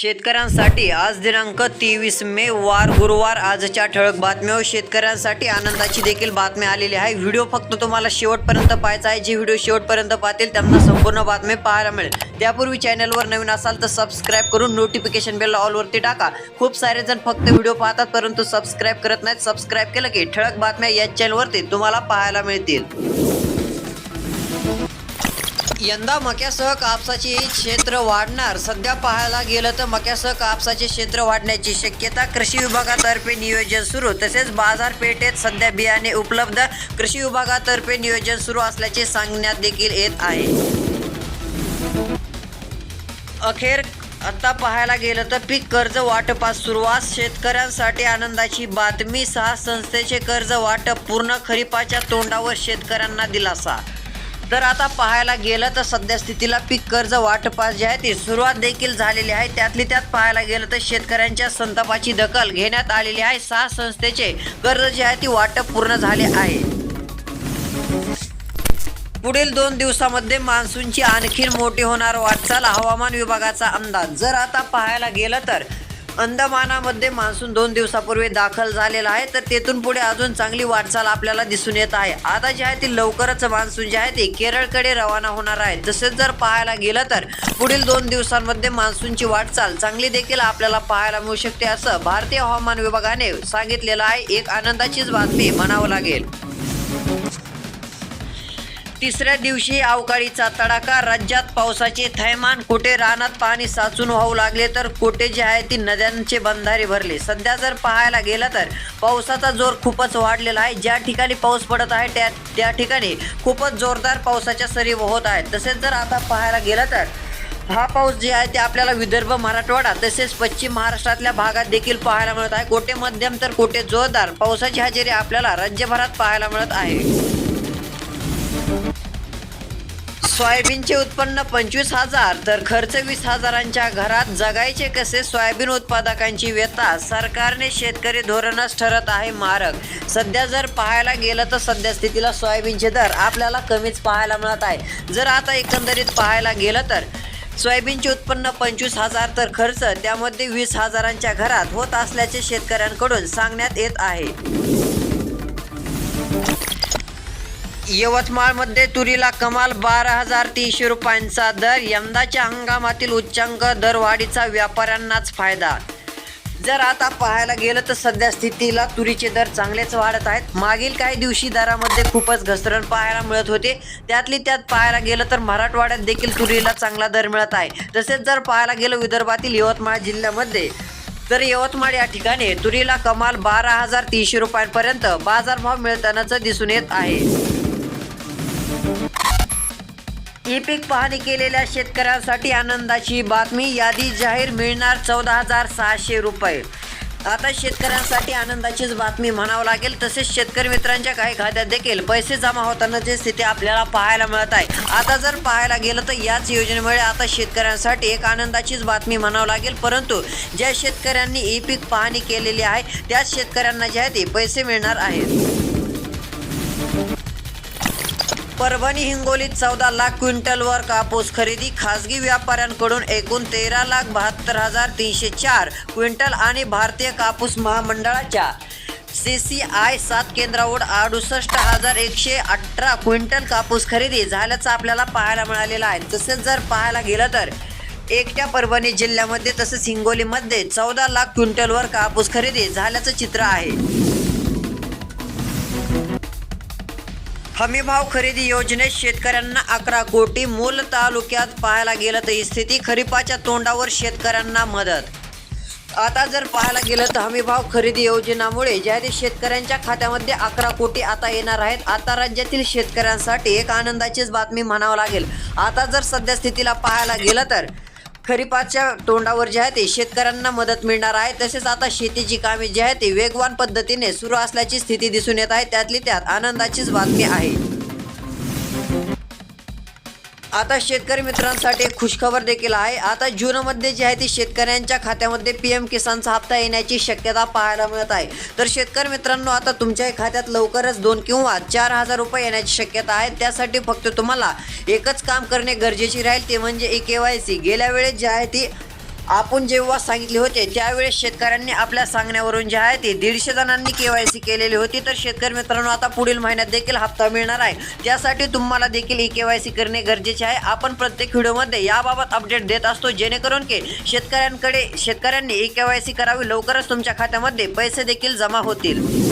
शेतकऱ्यांसाठी आज दिनांक तेवीस मे वार गुरुवार आजच्या ठळक बातम्यावर हो, शेतकऱ्यांसाठी आनंदाची देखील बातमी आलेली आहे. व्हिडिओ फक्त तुम्हाला शेवटपर्यंत पाहायचा आहे. जे व्हिडिओ शेवटपर्यंत पाहतील त्यांना संपूर्ण बातमी पाहायला मिळेल. त्यापूर्वी चॅनलवर नवीन असाल तर सबस्क्राईब करून नोटिफिकेशन बेल ऑलवरती टाका. खूप सारे जण फक्त व्हिडिओ पाहतात परंतु सबस्क्राईब करत नाहीत. सबस्क्राईब केलं की ठळक बातम्या या चॅनलवरती तुम्हाला पाहायला मिळतील. यंदा मक्यासह कापसाचे क्षेत्र वाढणार. सध्या पाहायला गेलं तर मक्यासह कापसाचे क्षेत्र वाढण्याची शक्यता कृषी विभागातर्फे नियोजन सुरू. तसेच बाजारपेठेत सध्या बियाणे उपलब्ध. कृषी विभागातर्फे नियोजन सुरू असल्याचे सांगण्यात देखील येत आहे. अखेर आता पाहायला गेलं तर पीक कर्ज वाटपास सुरुवात. शेतकऱ्यांसाठी आनंदाची बातमी सहा संस्थेचे कर्ज वाटप पूर्ण खरीपाच्या तोंडावर शेतकऱ्यांना दिलासा तर आता पाहायला गेलं तर सध्या स्थितीला पीक कर्ज वाटपास जे आहे ती सुरुवात देखील झालेली आहे. त्यातली त्यात पाहायला गेलं तर शेतकऱ्यांच्या संतापाची दखल घेण्यात आलेली आहे. सहा संस्थेचे कर्ज जे आहे ती वाटप पूर्ण झाले आहे. पुढील दोन दिवसामध्ये मान्सूनची आणखी मोठी होणार वाटचाल हवामान विभागाचा अंदाज. जर आता पाहायला गेलं तर अंदमानामध्ये मान्सून दोन दिवसापूर्वी दाखल झालेला आहे तर तेथून पुढे अजून चांगली वाटचाल आपल्याला दिसून येत आहे. आता जे आहे ती लवकरच मान्सून जे आहे ते केरळकडे रवाना होणार आहे. तसेच जर पाहायला गेलं तर पुढील दोन दिवसांमध्ये मान्सूनची वाटचाल चांगली देखील आपल्याला पाहायला मिळू शकते असं भारतीय हवामान विभागाने सांगितलेलं आहे. एक आनंदाचीच बातमी म्हणावं लागेल. तिसऱ्या दिवशी अवकाळीचा तडाखा राज्यात पावसाचे थैमान कुठे रानात पाणी साचून वाहू लागले तर कुठे जे आहे ती नद्यांचे बंधारे भरले. सध्या जर पाहायला गेलं तर पावसाचा जोर खूपच वाढलेला आहे. ज्या ठिकाणी पाऊस पडत आहे त्या त्या ठिकाणी खूपच जोरदार पावसाच्या सरी होत आहेत. तसेच जर आता पाहायला गेलं तर हा पाऊस जे आहे ते आपल्याला विदर्भ मराठवाडा तसेच पश्चिम महाराष्ट्रातल्या भागात देखील पाहायला मिळत आहे. कोठे मध्यम तर कोठे जोरदार पावसाची हजेरी आपल्याला राज्यभरात पाहायला मिळत आहे. सोयाबीनचे उत्पन्न पंचवीस हजार तर खर्च वीस हजारांच्या घरात जगायचे कसे? सोयाबीन उत्पादकांची व्यथा. सरकारने शेतकरी धोरणच ठरत आहे मारक. सध्या जर पाहायला गेलं तर सध्या स्थितीला सोयाबीनचे दर आपल्याला कमीच पाहायला मिळत आहे. जर आता एकंदरीत पाहायला गेलं तर सोयाबीनचे उत्पन्न पंचवीस हजार तर खर्च त्यामध्ये वीस हजारांच्या घरात होत असल्याचे शेतकऱ्यांकडून सांगण्यात येत आहे. यवतमाळमध्ये तुरीला कमाल बारा हजार तीनशे रुपयांचा दर. यंदाच्या हंगामातील उच्चांक दरवाढीचा व्यापाऱ्यांनाच फायदा. जर आता पाहायला गेलं तर सध्या स्थितीला तुरीचे दर चांगलेच वाढत आहेत. मागील काही दिवशी दरामध्ये खूपच घसरण पाहायला मिळत होते. त्यातली त्यात पाहायला गेलं तर मराठवाड्यात देखील तुरीला चांगला दर मिळत आहे. तसेच जर पाहायला गेलं विदर्भातील यवतमाळ जिल्ह्यामध्ये तर यवतमाळ या ठिकाणी तुरीला कमाल बारा हजार तीनशे रुपयांपर्यंत बाजारभाव मिळतानाच दिसून येत आहे. ई पीक पाहणी केलेल्या शेतकऱ्यांसाठी आनंदाची बातमी. यादी जाहीर मिळणार चौदा हजार सहाशे रुपये. आता शेतकऱ्यांसाठी आनंदाचीच बातमी म्हणावं लागेल. तसेच शेतकरी मित्रांच्या काही खात्यात देखील पैसे जमा होतानाची स्थिती आपल्याला पाहायला मिळत आहे. आता जर पाहायला गेलं तर याच योजनेमुळे आता शेतकऱ्यांसाठी एक आनंदाचीच बातमी म्हणावं लागेल. परंतु ज्या शेतकऱ्यांनी ई पीक पाहणी केलेली आहे त्याच शेतकऱ्यांना जे आहे ते पैसे मिळणार आहेत. परभणी हिंगोलीत चौदा लाख क्विंटलवर कापूस खरेदी. खासगी व्यापाऱ्यांकडून एकूण तेरा लाख बहात्तर हजार तीनशे चार क्विंटल आणि भारतीय कापूस महामंडळाच्या सी सी आय सात केंद्रावर अडुसष्ट हजार एकशे अठरा क्विंटल कापूस खरेदी झाल्याचं आपल्याला पाहायला मिळालेलं आहे. तसेच जर पाहायला गेलं तर एकट्या परभणी जिल्ह्यामध्ये तसेच हिंगोलीमध्ये चौदा लाख क्विंटलवर कापूस खरेदी झाल्याचं चित्र आहे. हमीभाव खरेदी योजनेत शेतकऱ्यांना अकरा कोटी मूल तालुक्यात पाहायला गेलं तर ही स्थिती खरीपाच्या तोंडावर शेतकऱ्यांना मदत. आता जर पाहायला गेलं तर हमीभाव खरेदी योजनामुळे ज्या शेतकऱ्यांच्या खात्यामध्ये अकरा कोटी आता येणार आहेत. आता राज्यातील शेतकऱ्यांसाठी एक आनंदाचीच बातमी म्हणावं लागेल. आता जर सध्या स्थितीला पाहायला गेलं तर खरीपाच्या तोंडावर जे आहे ते शेतकऱ्यांना मदत मिळणार आहे. तसेच आता शेतीची कामे जी आहे ती वेगवान पद्धतीने सुरू असल्याची स्थिती दिसून येत आहे. त्यातली त्यात आनंदाचीच बातमी आहे. आता शेतकरी मित्रांसाठी एक खुशखबर देखील आहे. आता जूनमध्ये जी आहे ती शेतकऱ्यांच्या खात्यामध्ये पी एम किसानचा हप्ता येण्याची शक्यता पाहायला मिळत आहे. तर शेतकरी मित्रांनो आता तुमच्या खात्यात लवकरच दोन किंवा चार हजार रुपये येण्याची शक्यता आहे. त्यासाठी फक्त तुम्हाला एकच काम करणे गरजेचे राहील ते म्हणजे ए के वाय सी. गेल्या वेळेस जी आहे ती आपण जेव्हा सांगितले होते त्यावेळेस शेतकऱ्यांनी आपल्या सांगण्यावरून जे आहे ते दीडशे जणांनी केवायसी केलेली होती तर शेतकरी मित्रांनो आता पुढील महिन्यात देखील हप्ता मिळणार आहे. त्यासाठी तुम्हाला देखील ई केवायसी करणे गरजेचे आहे. आपण प्रत्येक व्हिडिओमध्ये याबाबत अपडेट देत असतो जेणेकरून की शेतकऱ्यांकडे शेतकऱ्यांनी ई केवायसी करावी लवकरच तुमच्या खात्यामध्ये पैसे देखील जमा होतील.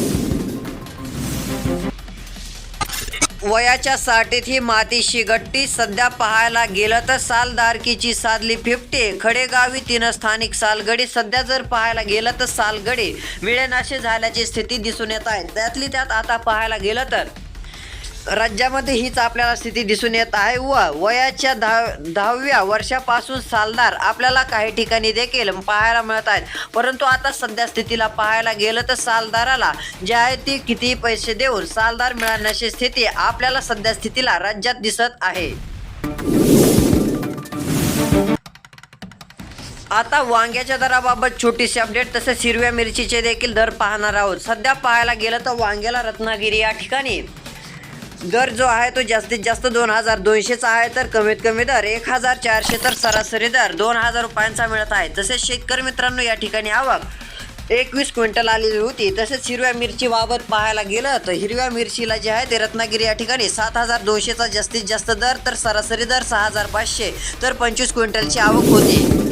वयाच्या साठीत ही मातीशी गट्टी सध्या पाहायला गेलं तर सालदारकीची साधली फिफ्टी. खडेगावी तिनं स्थानिक सालगडी. सध्या जर पाहायला गेलं तर सालगडी. मिळेनाशी झाल्याची स्थिती दिसून येत आहे. त्यातली त्यात आता पाहायला गेलं तर राज्यामध्ये हीच आपल्याला स्थिती दिसून येत आहे. व वयाच्या दहा दहाव्या वर्षापासून सालदार आपल्याला काही ठिकाणी देखील पाहायला मिळत आहेत. परंतु आता सध्या स्थितीला पाहायला गेलं तर सालदाराला जे आहे ती किती पैसे देऊन सालदार मिळण्याची स्थिती आपल्याला सध्या स्थितीला राज्यात दिसत आहे. आता वांग्याच्या दराबाबत छोटीशी अपडेट तसेच हिरव्या मिरचीचे देखील दर पाहणार आहोत. सध्या पाहायला गेलं तर वांग्याला रत्नागिरी या ठिकाणी दर जो आहे तो जास्तीत जास्त दोन हजार दोनशेचा आहे तर कमीत कमी दर एक हजार चारशे तर सरासरी दर दोन हजार रुपयांचा मिळत आहे. तसेच शेतकरी मित्रांनो या ठिकाणी आवक एकवीस क्विंटल आलेली होती. तसेच हिरव्या मिरची बाबत पाहायला गेलं तर हिरव्या मिरचीला जे आहे ते रत्नागिरी या ठिकाणी सात हजार दोनशेचा जास्तीत जास्त दर तर सरासरी दर सहा हजार पाचशे तर पंचवीस क्विंटलची आवक होती.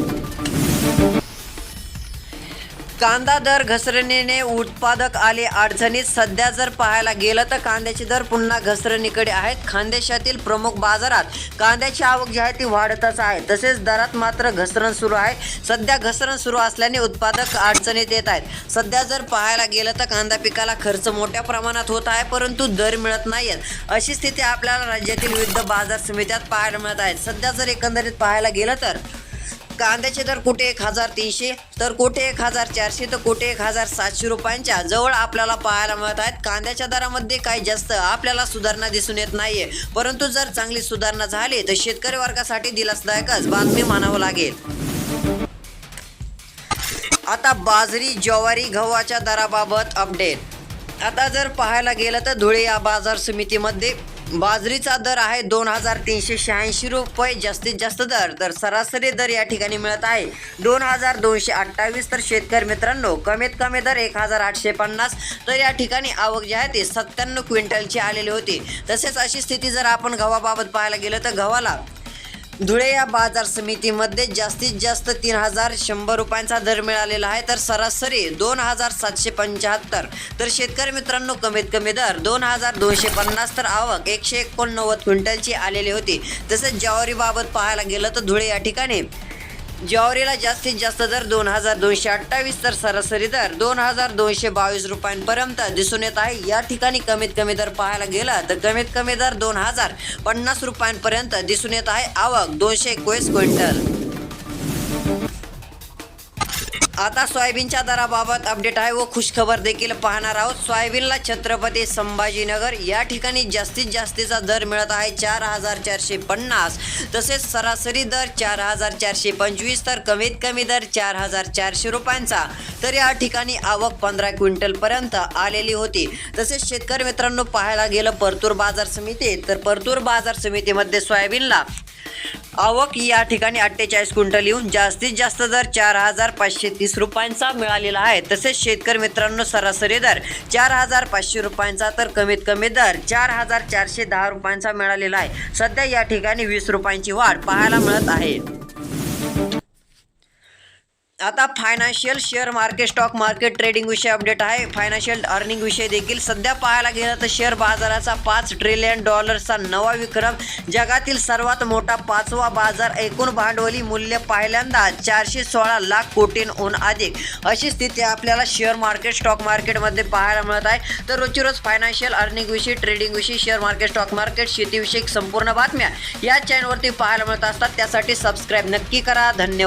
कांदा दर घसरणीने उत्पादक आले अडचणीत. सध्या जर पाहायला गेलं तर कांद्याचे दर पुन्हा घसरणीकडे आहेत. खानदेशातील प्रमुख बाजारात कांद्याची आवक जी आहे ती वाढतच आहे. तसेच दरात मात्र घसरण सुरू आहे. सध्या घसरण सुरू असल्याने उत्पादक अडचणीत येत आहेत. सध्या जर पाहायला गेलं तर कांदा पिकाला खर्च मोठ्या प्रमाणात होत आहे परंतु दर मिळत नाहीत अशी स्थिती आपल्याला राज्यातील विविध बाजार समित्यात पाहायला मिळत आहेत सध्या जर एकंदरीत पाहायला गेलं तर कांद्याचे दर कुठे एक हजार तीनशे तर कुठे एक हजार चारशे तर कुठे एक हजार सातशे रुपयांच्या जवळ आपल्याला पाहायला मिळत आहेत. कांद्याच्या दरामध्ये काही जास्त आपल्याला सुधारणा दिसून येत नाहीये. परंतु जर चांगली सुधारणा झाली तर शेतकरी वर्गासाठी दिलासदायकच बातमी मानावं लागेल. आता बाजरी ज्वारी गव्हाच्या दराबाबत अपडेट आता जर पाहायला गेलं तर धुळे या बाजार समितीमध्ये बाजरीचा दर आहे दोन हजार तीनशे शहाऐंशी रुपये. जास्तीत जास्त दर तर सरासरी दर या ठिकाणी मिळत आहे. दोन हजार दोनशे अठ्ठावीस तर शेतकरी मित्रांनो कमीत कमी दर एक हजार आठशे पन्नास. तर या ठिकाणी आवक जी आहे ती सत्त्याण्णव क्विंटलची आलेली होती. तसेच अशी स्थिती जर आपण गव्हाबाबत पाहायला गेलं तर गव्हाला धुळे या बाजार समितीमध्ये जास्तीत जास्त तीन हजार शंभर रुपयांचा दर मिळालेला आहे. तर सरासरी दोन हजार सातशे पंच्याहत्तर. तर शेतकरी मित्रांनो कमीत कमी दर दोन हजार दोनशे पन्नास. तर आवक एकशे एकोणनव्वद क्विंटलची आलेली होती. तसेच ज्वारीबाबत पाहायला गेलं तर धुळे या ठिकाणी ज्वारीला जास्तीत जास्त दर दोन हजार दोनशे अठ्ठावीस तर सरासरी दर दोन हजार दोनशे बावीस रुपयांपर्यंत दिसून येत आहे. या ठिकाणी कमीत कमी दर पाहायला गेला तर कमीत कमी दर दोन हजार पन्नास रुपयांपर्यंत दिसून येत आहे. आवक दोनशे एकोणीस क्विंटल. आता सोयाबीनच्या दराबाबत अपडेट आहे व खुशखबर देखील पाहणार आहोत. सोयाबीनला छत्रपती संभाजीनगर या ठिकाणी जास्तीत जास्तीचा दर मिळत आहे चार हजार चारशे पन्नास. तसेच सरासरी दर चार हजार चारशे पंचवीस तर कमीत कमी दर चार हजार चारशे रुपयांचा. तर या ठिकाणी आवक पंधरा क्विंटलपर्यंत आलेली होती. तसेच शेतकरी मित्रांनो पाहायला गेलं परतूर बाजार समिती तर परतूर बाजार समितीमध्ये सोयाबीनला आवक या ठिकाणी अठ्ठेचाळीस क्विंटल येऊन जास्तीत जास्त दर चार हजार पाचशे तीस रुपयांचा मिळालेला आहे. तसेच शेतकरी मित्रांनो सरासरी दर चार हजार पाचशे रुपयांचा तर कमीत कमी दर चार हजार चारशे दहा रुपयांचा मिळालेला आहे. सध्या या ठिकाणी वीस रुपयांची वाढ पाहायला मिळत आहे. आता financial share market stock market trading विषय अपडेट आहे. फायनान्शियल अर्निंग विषय देखील सध्या पाहायला गेलं तर शेअर बाजाराचा पाच ट्रिलियन डॉलरचा नवा विक्रम जगातील सर्वात मोठा पाचवा बाजार एकूण भांडवली मूल्य पहिल्यांदा चारशे सोळा लाख कोटींहून अधिक. अशी स्थिती आपल्याला शेअर मार्केट स्टॉक मार्केटमध्ये पाहायला मिळत आहे. तर रोजची रोज फायनान्शियल अर्निंग विषयी ट्रेडिंग विषयी शेअर मार्केट स्टॉक मार्केट शेतीविषयक संपूर्ण बातम्या या चॅनलवरती पाहायला मिळत असतात. त्यासाठी सबस्क्राईब नक्की करा. धन्यवाद.